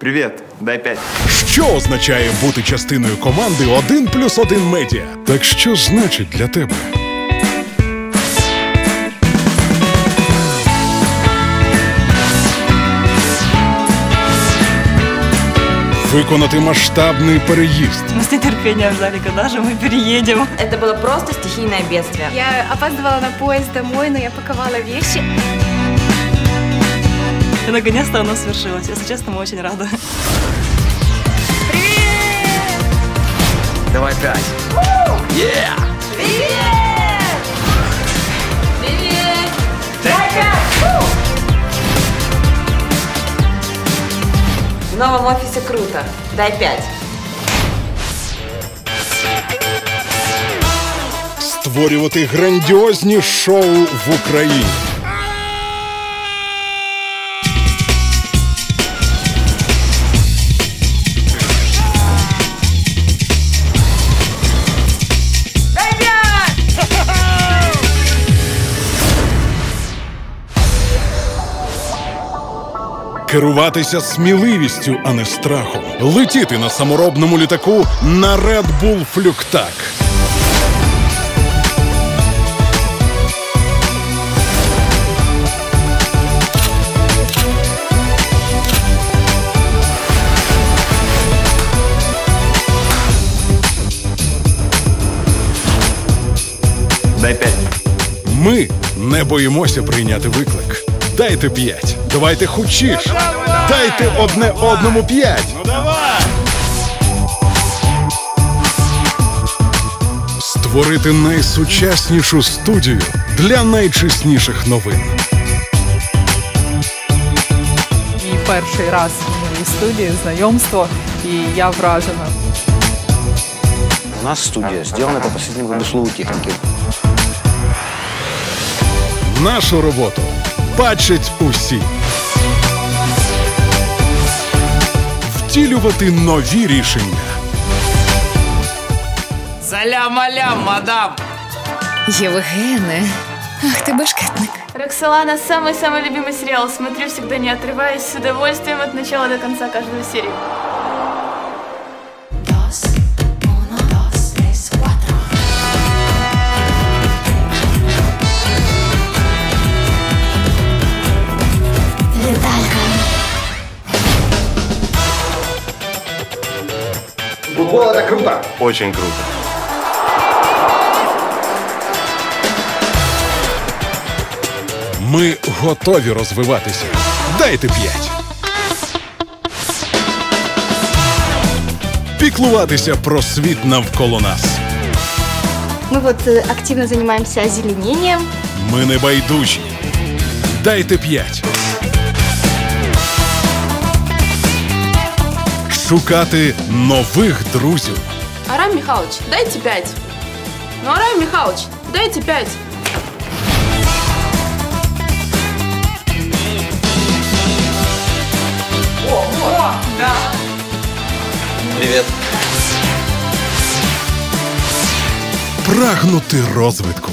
Привет, дай пять. Що означає бути частиною команди 1 плюс 1 медіа? Так що значить для тебе? Виконати масштабний переїзд, Мы с нетерпением ждали, когда же мы переедем. Это было просто стихийное бедствие. Я опаздывала на поезд домой, но я паковала вещи. И наконец-то оно свершилось. Если честно, мы очень рады. Давай пять. В новом офисе круто. Дай пять. створювати грандіозні шоу в Україні. Керуватися сміливістю, а не страхом. Летіти на саморобному літаку на Red Bull Флюктак. Дай пять. Ми не боїмося прийняти виклик. Дайте п'ять. Давайте хучіш. Дайте одне одному п'ять. Ну давай. Створити найсучаснішу студію для найчесніших новин. І перший раз в моїй студії знайомство, і я вражена. У нас студия сделана по последнему году слову техники. Нашу роботу бачать усі. Втілювати нові рішення. Салям-алям, мадам! Євгене, ах ти башкетник. Роксолана – самый-самый любимый сериал. Смотрю всегда не отрываясь, с удовольствием от начала до конца каждую серию. Круто! Очень круто. Ми готові розвиватися. Дайте п'ять. Піклуватися про світ навколо нас. Мы вот э, активно занимаемся озеленением. Ми не байдужі. Дайте п'ять. Шукати нових друзів. Арам Михайлович, дайте пять. Ну, Арам Михайлович, дайте пять. Привет. Прагнути розвитку.